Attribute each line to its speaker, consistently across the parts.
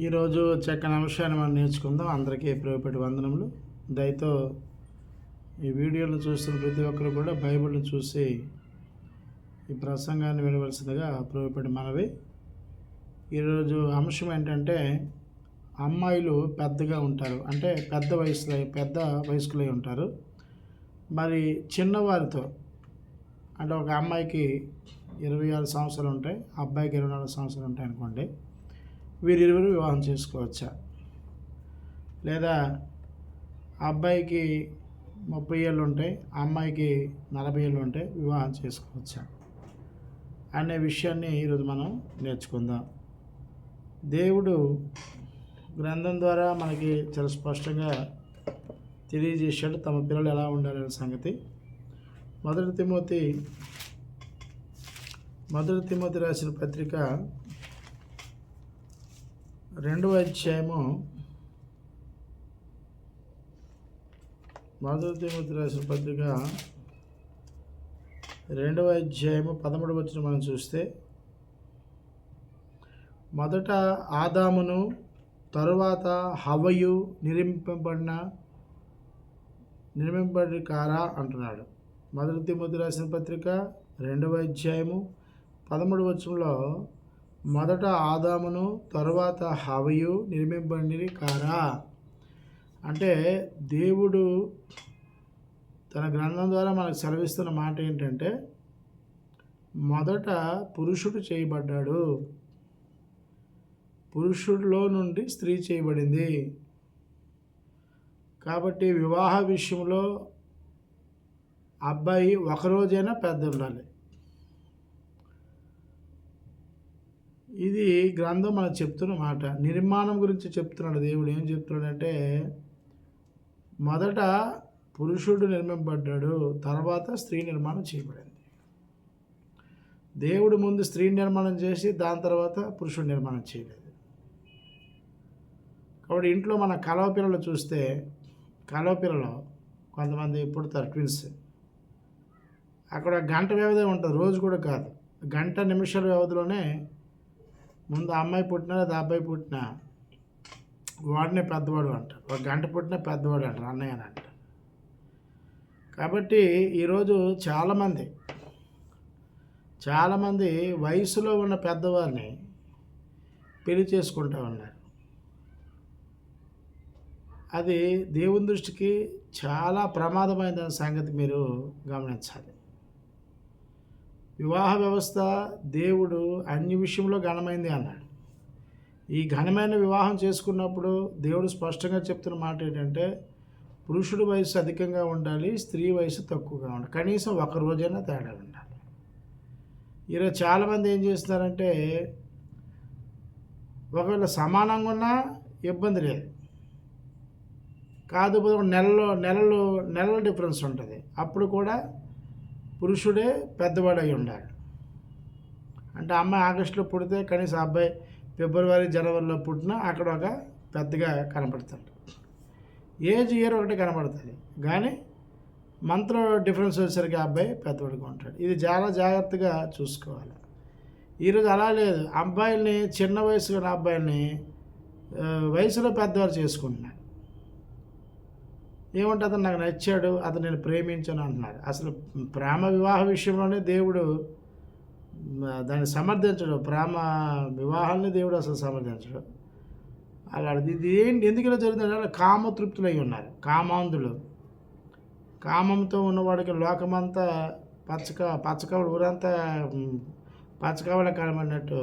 Speaker 1: ఈరోజు చక్కని అంశాన్ని మనం నేర్చుకుందాం. అందరికీ ప్రేమపడి వందనములు. దయతో ఈ వీడియోను చూస్తున్న ప్రతి ఒక్కరు కూడా బైబిల్ని చూసి ఈ ప్రసంగాన్ని వినవలసిందిగా ప్రేమపడి మనవి. ఈరోజు అంశం ఏంటంటే అమ్మాయిలు పెద్దగా ఉంటారు. అంటే పెద్ద వయసులో పెద్ద వయస్కులై ఉంటారు. మరి చిన్నవారితో అంటే ఒక అమ్మాయికి ఇరవై ఆరు సంవత్సరాలు ఉంటాయి అబ్బాయికి ఇరవై నాలుగు సంవత్సరాలు ఉంటాయి అనుకోండి. వీరిరువురు వివాహం చేసుకోవచ్చా? లేదా అబ్బాయికి ముప్పై ఏళ్ళు ఉంటాయి అమ్మాయికి నలభై ఏళ్ళు ఉంటాయి వివాహం చేసుకోవచ్చా? అనే విషయాన్ని ఈరోజు మనం నేర్చుకుందాం. దేవుడు గ్రంథం ద్వారా మనకి చాలా స్పష్టంగా తెలియజేశాడు తమ పిల్లలు ఎలా ఉండాలనే సంగతి. మొదటి తిమోతి మొదటి తిమోతి రాసిన పత్రిక రెండవ అధ్యాయము మొదటి రాసిన పత్రిక రెండవ అధ్యాయము పదమూడు వచ్చిన మనం చూస్తే మొదట ఆదామును తరువాత హవయు నిర్మింపబడిన నిర్మింపబడి కారా అంటున్నాడు. మొదటి తిమోతి రాసిన పత్రిక రెండవ అధ్యాయము పదమూడు వచ్చంలో మొదట ఆదామును తరువాత హవయు నిర్మింపబడి కారా? అంటే దేవుడు తన గ్రంథం ద్వారా మనకు సెలవిస్తున్న మాట ఏంటంటే మొదట పురుషుడు చేయబడ్డాడు. పురుషుడిలో నుండి స్త్రీ చేయబడింది. కాబట్టి వివాహ విషయంలో అబ్బాయి ఒకరోజైనా పెద్ద ఉండాలి ఇది గ్రంథం మనకు చెప్తున్న మాట నిర్మాణం గురించి చెప్తున్నాడు దేవుడు. ఏం చెప్తున్నాడంటే మొదట పురుషుడు నిర్మింపబడ్డాడు తర్వాత స్త్రీ నిర్మాణం చేయబడింది. దేవుడు ముందు స్త్రీ నిర్మాణం చేసి దాని తర్వాత పురుషుడు నిర్మాణం చేయలేదు. కాబట్టి ఇంట్లో మన కలవ పిల్లలు చూస్తే కలవ పిల్లలు కొంతమంది పుడతారు ట్విన్స్. అక్కడ గంట వ్యవధి ఉంటుంది రోజు కూడా కాదు. గంట నిమిషాల వ్యవధిలోనే ముందు ఆ అమ్మాయి పుట్టినా లేదా అబ్బాయి పుట్టినా వాడినే పెద్దవాడు అంటారు. ఒక గంట పుట్టినా పెద్దవాడు అంటారు అన్నయ్య అని అంటారు. కాబట్టి ఈరోజు చాలామంది చాలామంది వయసులో ఉన్న పెద్దవారిని పెళ్ళి చేసుకుంటా ఉన్నారు. అది దేవుని దృష్టికి చాలా ప్రమాదమైన సంగతి మీరు గమనించాలి. వివాహ వ్యవస్థ దేవుడు అన్ని విషయంలో ఘనమైంది అన్నాడు. ఈ ఘనమైన వివాహం చేసుకున్నప్పుడు దేవుడు స్పష్టంగా చెప్తున్న మాట ఏంటంటే పురుషుడు వయసు అధికంగా ఉండాలి స్త్రీ వయసు తక్కువగా ఉండాలి. కనీసం ఒక రోజైనా తేడా ఉండాలి. ఈరోజు చాలామంది ఏం చేస్తున్నారంటే ఒకవేళ సమానంగా ఉన్నా ఇబ్బంది లేదు. కాదు నెలలో నెలలు నెలల డిఫరెన్స్ ఉంటుంది. అప్పుడు కూడా పురుషుడే పెద్దవాడై ఉండాలి అంటే అమ్మాయి ఆగస్టులో పుడితే కనీసం అబ్బాయి ఫిబ్రవరి జనవరిలో పుట్టినా అక్కడ ఒక పెద్దగా కనపడతాడు. ఏజ్ ఇయర్ ఒకటి కనపడుతుంది. కానీ మంత్లో డిఫరెన్స్ వచ్చేసరికి ఆ అబ్బాయి పెద్దవాడిగా ఉంటాడు. ఇది చాలా జాగ్రత్తగా చూసుకోవాలి. ఈరోజు అలా లేదు. అబ్బాయిల్ని చిన్న వయసుగా అబ్బాయిల్ని వయసులో పెద్దవారు చేసుకుంటున్నారు. ఏమంటే అతను నాకు నచ్చాడు అతను నేను ప్రేమించను అంటున్నారు. అసలు ప్రేమ వివాహ విషయంలోనే దేవుడు దాన్ని సమర్థించడు. ప్రేమ వివాహాన్ని దేవుడు అసలు సమర్థించడు. అలా ఇది ఏంటి ఎందుకు ఇలా జరుగుతుంది కామతృప్తులు అయి ఉన్నారు. కామాంధులు. కామంతో ఉన్నవాడికి లోకమంతా పచ్చక పచ్చకవడు ఊరంతా మ్, కడమన్నట్టు కనబడినట్టు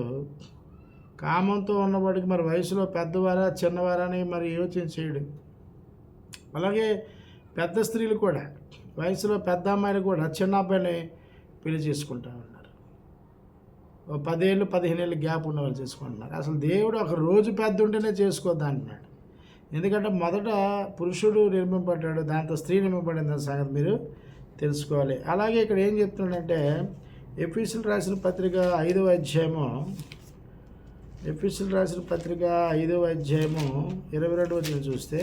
Speaker 1: కామంతో ఉన్నవాడికి మరి వయసులో పెద్దవారా చిన్నవారా అని మరి యోచన చేయడు. అలాగే పెద్ద స్త్రీలు కూడా వయసులో పెద్ద అమ్మాయిలు కూడా చిన్న అబ్బాయిని పెళ్ళి చేసుకుంటా ఉన్నారు. ఓ పదేళ్ళు పదిహేను ఏళ్ళు గ్యాప్ ఉన్న వాళ్ళు చేసుకుంటున్నారు. అసలు దేవుడు ఒక రోజు పెద్ద ఉంటేనే చేసుకోద్దా అంటున్నాడు. ఎందుకంటే మొదట పురుషుడు నిర్మింపడ్డాడు దాంతో స్త్రీ నిర్మింపబడింది అనే సంగతి మీరు తెలుసుకోవాలి. అలాగే ఇక్కడ ఏం చెప్తున్నాడంటే ఎఫీసులు రాసిన పత్రిక ఐదవ అధ్యాయము ఎఫీసులు రాసిన పత్రిక ఐదవ అధ్యాయము ఇరవై రెండు వచ్చిన చూస్తే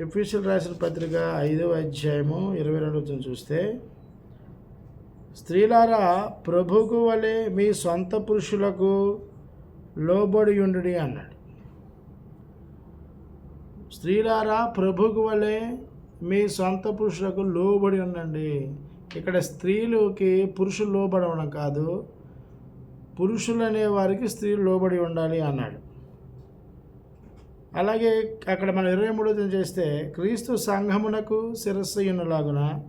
Speaker 1: ఎఫీషియల్ రాసిన పత్రిక ఐదవ అధ్యాయము ఇరవై రెండు చూస్తే స్త్రీలారా ప్రభుకు వలె మీ సొంత పురుషులకు లోబడి ఉండుడి అన్నాడు. స్త్రీలారా ప్రభుకు వలె మీ సొంత పురుషులకు లోబడి ఉండండి. ఇక్కడ స్త్రీలకి పురుషులు లోబడి కాదు పురుషులు అనే వారికి స్త్రీలు లోబడి ఉండాలి అన్నాడు. అలాగే అక్కడ మనం ఇరవై మూడోది చేస్తే క్రీస్తు సంఘమునకు శిరస్సయ్యున్నలాగున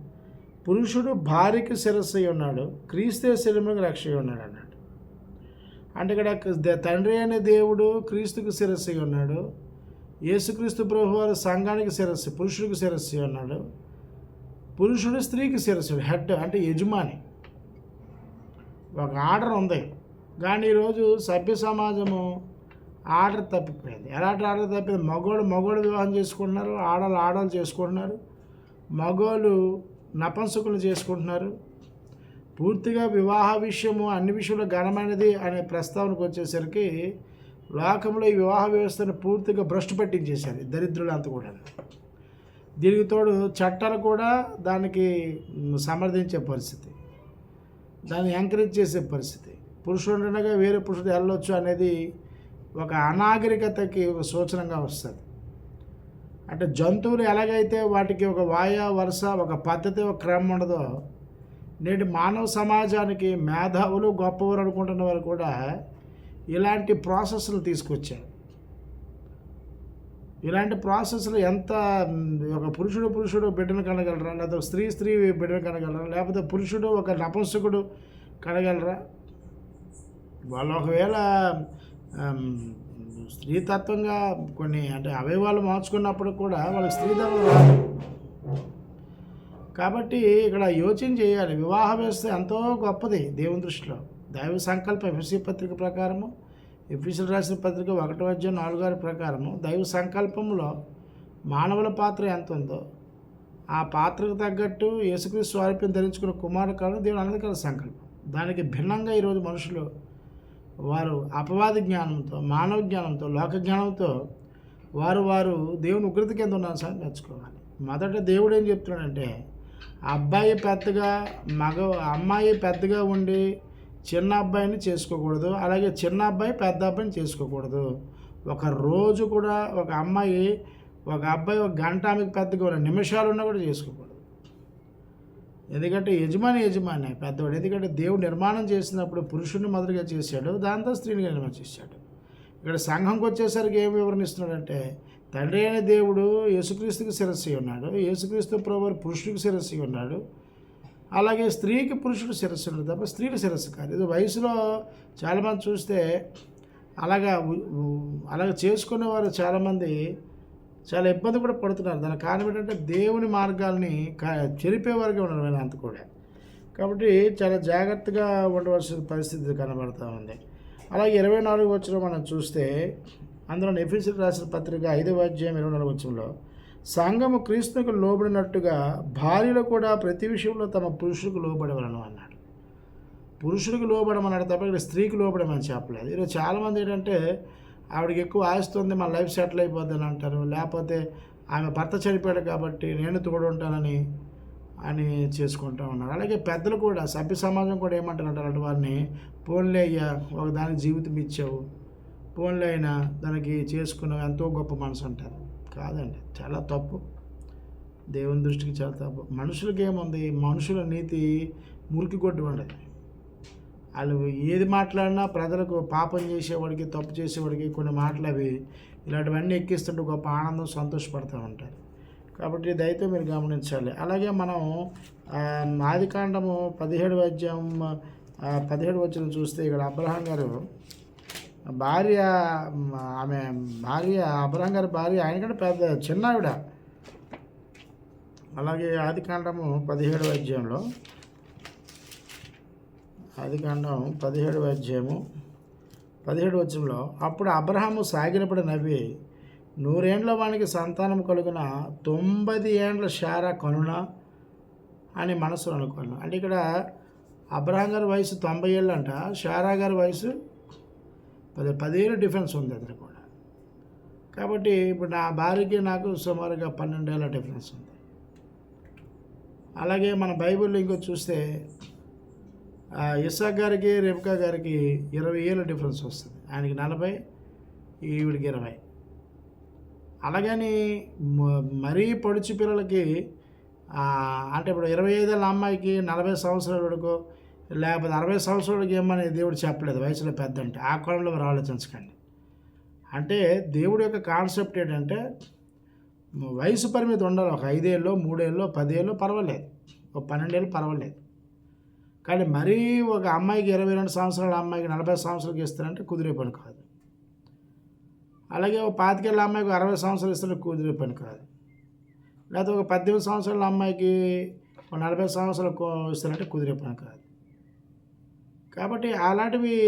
Speaker 1: పురుషుడు భార్యకు శిరస్సు ఉన్నాడు క్రీస్తే శరీరములకు రక్షయ్య ఉన్నాడు అన్నాడు. అంటే ఇక్కడ తండ్రి అనే దేవుడు క్రీస్తుకు శిరస్సు ఉన్నాడు యేసుక్రీస్తు ప్రభు వారు సంఘానికి శిరస్సు పురుషుడికి శిరస్సు ఉన్నాడు పురుషుడు స్త్రీకి శిరస్సుడు హెడ్ అంటే యజమాని. ఒక ఆర్డర్ ఉంది. కానీ ఈరోజు సభ్య సమాజము ఆర్డర్ తప్పిపోయింది. ఎలాంటి ఆర్డర్ తప్పింది మగోడు మగోడు వివాహం చేసుకుంటున్నారు ఆడలు ఆడలు చేసుకుంటున్నారు మగోళ్ళు నపంసకులు చేసుకుంటున్నారు. పూర్తిగా వివాహ విషయము అన్ని విషయంలో ఘనమైనది అనే ప్రస్తావనకు వచ్చేసరికి లోకంలో ఈ వివాహ వ్యవస్థను పూర్తిగా భ్రష్టు పట్టించేశారు దరిద్రులంతా కూడా దీనికి తోడు చట్టాలు కూడా దానికి సమర్థించే పరిస్థితి దాన్ని ఎంకరేజ్ చేసే పరిస్థితి. పురుషుడు ఉండగా వేరే పురుషుడు వెళ్ళొచ్చు అనేది ఒక అనాగరికతకి ఒక సూచనగా వస్తుంది. అంటే జంతువులు ఎలాగైతే వాటికి ఒక వాయ వరుస ఒక పద్ధతి ఒక క్రమం ఉండదో నేటి మానవ సమాజానికి మేధావులు గొప్పవారు అనుకుంటున్న వారు కూడా ఇలాంటి ప్రాసెస్లు తీసుకొచ్చారు. ఇలాంటి ప్రాసెస్లు ఎంత ఒక పురుషుడు పురుషుడు బిడ్డను కనగలరా? లేదా స్త్రీ స్త్రీ బిడ్డను కనగలరా? లేకపోతే పురుషుడు ఒక నపంసకుడు కనగలరా? వాళ్ళు ఒకవేళ స్త్రీతత్వంగా కొన్ని అంటే అవయవాలు మార్చుకున్నప్పుడు కూడా వాళ్ళకి స్త్రీతత్వం రాదు. కాబట్టి ఇక్కడ యోచన చేయాలి. వివాహ వ్యవస్థ ఎంతో గొప్పది దేవుని దృష్టిలో. దైవ సంకల్పం ఎఫ్ఎస్సి పత్రిక ప్రకారము ఎఫ్ఎస్సీలు రాసిన పత్రిక ఒకటి అధ్యాయం నాలుగారి ప్రకారము దైవ సంకల్పంలో మానవుల పాత్ర ఎంత ఉందో ఆ పాత్రకు తగ్గట్టు యేసుక్రీస్తు స్వారూప్యం ధరించుకున్న కుమారుడు కాలం దేవుని అనధికార సంకల్పం. దానికి భిన్నంగా ఈరోజు మనుషులు వారు అపవాద జ్ఞానంతో మానవ జ్ఞానంతో లోక జ్ఞానంతో వారు వారు దేవుని ఉగ్రత కింద ఉన్నారు సార్ నేర్చుకోవాలి. మొదట దేవుడు ఏం చెప్తున్నాడంటే అబ్బాయి పెద్దగా మగ అమ్మాయి పెద్దగా ఉండి చిన్న అబ్బాయిని చేసుకోకూడదు అలాగే చిన్న అబ్బాయి పెద్ద అబ్బాయిని చేసుకోకూడదు. ఒక రోజు కూడా ఒక అమ్మాయి ఒక అబ్బాయి ఒక గంట ఆమెకు పెద్దగా ఉన్న నిమిషాలు ఉన్నా కూడా చేసుకోకూడదు. ఎందుకంటే యజమాని యజమాని పెద్దవాడు. ఎందుకంటే దేవుడు నిర్మాణం చేసినప్పుడు పురుషుడిని మొదలుగా చేశాడు దాంతో స్త్రీని నిర్మాణం చేశాడు. ఇక్కడ సంఘంకి వచ్చేసరికి ఏం వివరణ ఇస్తున్నాడంటే తండ్రి అయిన దేవుడు యేసుక్రీస్తుకి శిరస్సు ఉన్నాడు యేసుక్రీస్తు ప్రభు పురుషుడికి శిరస్సు ఉన్నాడు అలాగే స్త్రీకి పురుషుడు శిరస్సు ఉన్నాడు తప్ప స్త్రీకి శిరస్సు కాదు. ఇది వయసులో చాలామంది చూస్తే అలాగా అలాగ చేసుకునేవారు చాలామంది చాలా ఇబ్బంది కూడా పడుతున్నారు. దాని కారణం ఏంటంటే దేవుని మార్గాల్ని చెరిపే చెరిపేవారుగా ఉన్నారు వీళ్ళు అంత కూడా. కాబట్టి చాలా జాగ్రత్తగా ఉండవలసిన పరిస్థితి కనబడుతూ ఉంది. అలాగే ఇరవై నాలుగు వచ్చిన మనం చూస్తే అందులో ఎఫీసీలు రాసిన పత్రిక ఐదవ అధ్యాయం ఇరవై నాలుగు వచ్చంలో సంఘము క్రీస్తుకు లోబడినట్టుగా భార్యలు కూడా ప్రతి విషయంలో తమ పురుషులకు లోబడవలను అన్నాడు. పురుషుడికి లోబడమన్నాడు తప్ప ఇక్కడ స్త్రీకి లోబడమని చెప్పలేదు. ఈరోజు చాలామంది ఏంటంటే ఆవిడకి ఎక్కువ ఆస్తుంది మన లైఫ్ సెటిల్ అయిపోద్దని అంటారు. లేకపోతే ఆమె భర్త చనిపోయాడు కాబట్టి నేను తోడు ఉంటానని అని చేసుకుంటూ ఉన్నారు. అలాగే పెద్దలు కూడా సభ్య సమాజం కూడా ఏమంటారంటారు అలాంటి వారిని పోన్లే అయ్యా ఒక దానికి జీవితం ఇచ్చావు. పోన్లే అయినా దానికి చేసుకున్నావు. ఎంతో గొప్ప మనసు అంటారు. కాదండి చాలా తప్పు. దేవుని దృష్టికి చాలా తప్పు. మనుషులకి ఏముంది? మనుషుల నీతి మురికి కొట్టి ఉండదు వాళ్ళు ఏది మాట్లాడినా ప్రజలకు పాపం చేసేవాడికి తప్పు చేసేవాడికి కొన్ని మాటలు అవి ఇలాంటివన్నీ ఎక్కిస్తుంటే గొప్ప ఆనందం సంతోషపడుతూ ఉంటారు. కాబట్టి దయతో మీరు గమనించాలి. అలాగే మనం ఆదికాండము పదిహేడు అధ్యాయం పదిహేడు వచ్చిన చూస్తే ఇక్కడ అబ్రహం గారు భార్య ఆమె భార్య అబ్రహం గారి భార్య ఆయనకంటే పెద్ద చిన్నావిడ. అలాగే ఆదికాండము పదిహేడు అధ్యాయంలో ఆదికాండం పదిహేడవ అధ్యాయము. పదిహేడు వచ్చంలో అప్పుడు అబ్రహాము సాగినప్పుడు నవ్వి నూరేండ్ల వానికి సంతానం కలుగున తొంభై ఏండ్ల శార కనున? అని మనసులో అనుకున్నాను. అంటే ఇక్కడ అబ్రహాం గారి వయసు తొంభై ఏళ్ళు అంట షారా గారి వయసు పది పదిహేను డిఫరెన్స్ ఉంది అతను కూడా. కాబట్టి ఇప్పుడు నా భార్యకి నాకు సుమారుగా పన్నెండేళ్ళ డిఫరెన్స్ ఉంది. అలాగే మన బైబిల్లో ఇంకో చూస్తే ఆ, గారికి రేపుకా గారికి ఇరవై ఏళ్ళ డిఫరెన్స్ వస్తుంది. ఆయనకి నలభై ఈవిడికి ఇరవై. అలాగని మరీ పడుచు పిల్లలకి అంటే ఇప్పుడు ఇరవై ఐదేళ్ళ అమ్మాయికి నలభై సంవత్సరాల వరకు లేకపోతే అరవై సంవత్సరాలకి ఏమని దేవుడు చెప్పలేదు వయసులో పెద్ద అంటే. ఆ కోణంలో మీరు ఆలోచించకండి. అంటే దేవుడి యొక్క కాన్సెప్ట్ ఏంటంటే వయసు పరిమితి ఉండాలి. ఒక ఐదేళ్ళు మూడేళ్ళు పదేళ్ళు పర్వాలేదు. ఒక పన్నెండేళ్ళు పర్వాలేదు. కానీ మరీ ఒక అమ్మాయికి ఇరవై రెండు సంవత్సరాల అమ్మాయికి నలభై సంవత్సరాలకి ఇస్తారంటే కుదిరే పని కాదు. అలాగే ఒక పాతికేళ్ళ అమ్మాయికి అరవై సంవత్సరాలు ఇస్తే కుదిరే పని కాదు. లేకపోతే ఒక పద్దెనిమిది సంవత్సరాల అమ్మాయికి ఒక నలభై సంవత్సరాలు ఇస్తారంటే కుదిరే పని కాదు. కాబట్టి అలాంటివి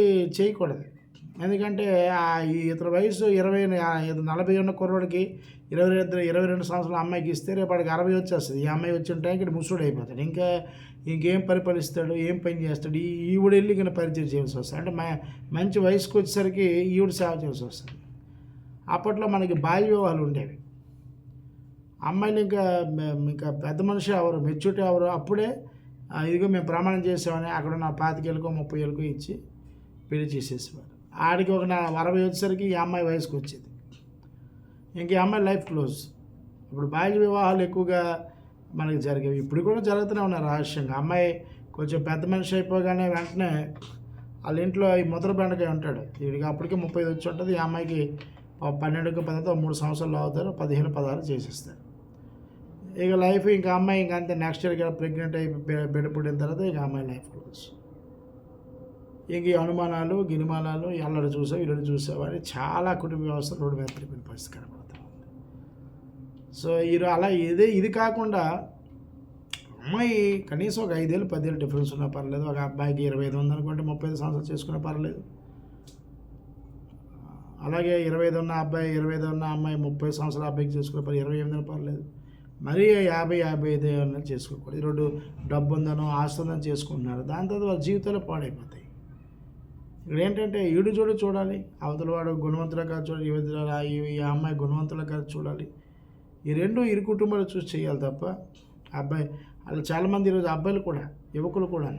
Speaker 1: చేయకూడదు. ఎందుకంటే ఇతర వయసు ఇరవై నలభై ఉన్న కుర్రోడికి ఇరవై రెండు ఇరవై రెండు సంవత్సరాల అమ్మాయికి ఇస్తే రేపటికి అరవై వచ్చేస్తుంది. ఈ అమ్మాయి వచ్చిన టైంకి ఇక్కడ ముసుడు అయిపోతాడు. ఇంకా ఇంకేం పరిపాలిస్తాడు? ఏం పని చేస్తాడు? ఈ ఈవిడ వెళ్ళి ఇంకా పరిచయం చేయాల్సి వస్తుంది. అంటే మ- మంచి వయసుకు వచ్చేసరికి ఈవిడ సేవ చేయాల్సి వస్తుంది. అప్పట్లో మనకి బాల్య వివాహాలు ఉండేవి. అమ్మాయిలు ఇంకా ఇంకా పెద్ద మనిషి ఎవరు? మెచ్యూరిటీ ఎవరు? అప్పుడే ఇదిగో మేము ప్రమాణం చేసామని అక్కడ ఉన్న పాతికేళ్ళకో ముప్పై ఏళ్ళకో ఇచ్చి పెళ్ళి చేసేసేవారు. ఆడికి ఒక నా అరవై వచ్చేసరికి ఈ అమ్మాయి వయసుకు వచ్చేది. ఇంక ఈ అమ్మాయి లైఫ్ క్లోజ్. ఇప్పుడు బాల్య వివాహాలు ఎక్కువగా మనకి జరిగేవి ఇప్పుడు కూడా జరుగుతూనే ఉన్నాయి రహస్యంగా. అమ్మాయి కొంచెం పెద్ద మనిషి అయిపోగానే వెంటనే వాళ్ళ ఇంట్లో ఈ ముద్ర బెండకాయ ఉంటాడు. వీడికి అప్పటికే ముప్పై ఐదు వచ్చి ఉంటుంది. ఈ అమ్మాయికి పన్నెండుకి పదితో మూడు సంవత్సరాలు అవుతారు. పదిహేను పదహారు చేసేస్తారు. ఇక లైఫ్ ఇంకా అమ్మాయి ఇంకా అంతే. నెక్స్ట్ ఇయర్ ప్రెగ్నెంట్ అయి బిడ్డ పుట్టిన తర్వాత ఇక అమ్మాయి లైఫ్ క్లోజ్. ఇంక ఈ అనుమానాలు గినుమానాలు ఎల్లడు చూసావు ఇల్లుడు చూసావు అని చాలా కుటుంబ వ్యవస్థ రోడ్డు మీద తిరిగిన పరిస్థితి కనబడుతూ ఉంది. సో ఈరో అలా ఇదే ఇది కాకుండా అమ్మాయి కనీసం ఒక ఐదేళ్ళు పదేళ్ళు డిఫరెన్స్ ఉన్నా పర్లేదు. ఒక అబ్బాయికి ఇరవై ఐదు ఉందనుకుంటే ముప్పై ఐదు సంవత్సరాలు చేసుకున్నా పర్లేదు. అలాగే ఇరవై ఐదు ఉన్న అబ్బాయి ఇరవై ఐదు ఉన్న అమ్మాయి ముప్పై సంవత్సరాల అబ్బాయికి చేసుకున్న పర్లేదు. ఇరవై ఎనిమిది పర్లేదు. మరీ యాభై యాభై ఐదు ఏమన్నా చేసుకోకూడదు. ఈ రెండు డబ్బు ఉందనో ఆస్తి ఉందని చేసుకుంటున్నారు. దాని తర్వాత వాళ్ళ జీవితాలు పాడైపోతాయి. ఏంటంటే ఈడు చూడు చూడాలి. అవతల వాడు గుణవంతుల కాదు చూడాలి యువతుల ఈ అమ్మాయి గుణవంతుల కాదు చూడాలి. ఈ రెండు ఇరు కుటుంబాలు చూసి చేయాలి తప్ప అబ్బాయి అలా చాలామంది ఈరోజు అబ్బాయిలు కూడా యువకులు కూడా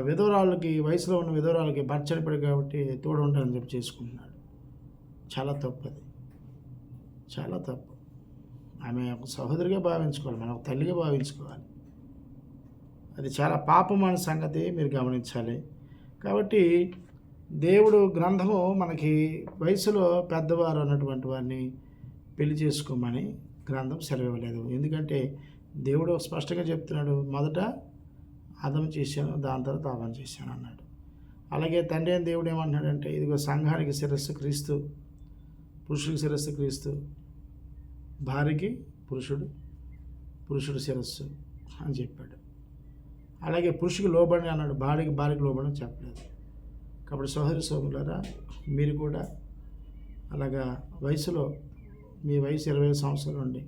Speaker 1: విధవరాళ్ళకి వయసులో ఉన్న విధవరాళ్ళకి భర్త చనిపోయాడు కాబట్టి తోడు ఉంటానని చెప్పి చేసుకుంటున్నాడు. చాలా తప్పు అది చాలా తప్పు. ఆమె ఒక సహోదరిగా భావించుకోవాలి మనం ఒక తల్లిగా భావించుకోవాలి. అది చాలా పాపం అనే సంగతి మీరు గమనించాలి. కాబట్టి దేవుడు గ్రంథము మనకి వయసులో పెద్దవారు అన్నటువంటి వారిని పెళ్ళి చేసుకోమని గ్రంథం సెలవివ్వలేదు. ఎందుకంటే దేవుడు స్పష్టంగా చెప్తున్నాడు మొదట అదం చేశాను దాని తర్వాత ఆవం చేశాను అన్నాడు. అలాగే తండ్రి అయిన దేవుడు ఏమంటున్నాడంటే ఇదిగో సంఘానికి శిరస్సు క్రీస్తు పురుషుడికి శిరస్సు క్రీస్తు భార్యకి పురుషుడు పురుషుడు శిరస్సు అని చెప్పాడు. అలాగే పురుషుకి లోబడి అన్నాడు భార్యకి భార్యకి లోబడి చెప్పలేదు. కాబట్టి సోదరి సోములారా మీరు కూడా అలాగా వయసులో మీ వయసు ఇరవై ఐదు సంవత్సరాలు ఉండి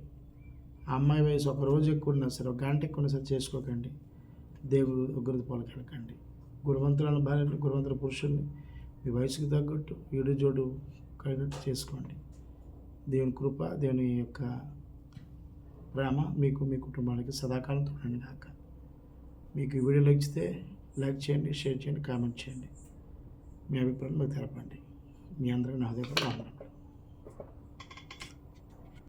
Speaker 1: ఆ అమ్మాయి వయసు ఒక రోజు ఎక్కువ ఉన్నా సరే ఒక గంట ఎక్కువ ఉన్నా సరే చేసుకోకండి. దేవుడు ఉగ్రత పాలకెళ్ళకండి గుణవంతులను భార్యలు గురువంతుల పురుషుల్ని మీ వయసుకు తగ్గట్టు ఈడు జోడు కలిగినట్టు చేసుకోండి. దేవుని కృప దేవుని యొక్క ప్రేమ మీకు మీ కుటుంబానికి సదాకాలం తోడండి కాక మీకు ఈ వీడియో నచ్చితే లైక్ చేయండి షేర్ చేయండి కామెంట్ చేయండి. మీ అభిప్రాయం మీకు తెలపండి. మీ అందరికీ నా హృదయపూర్వక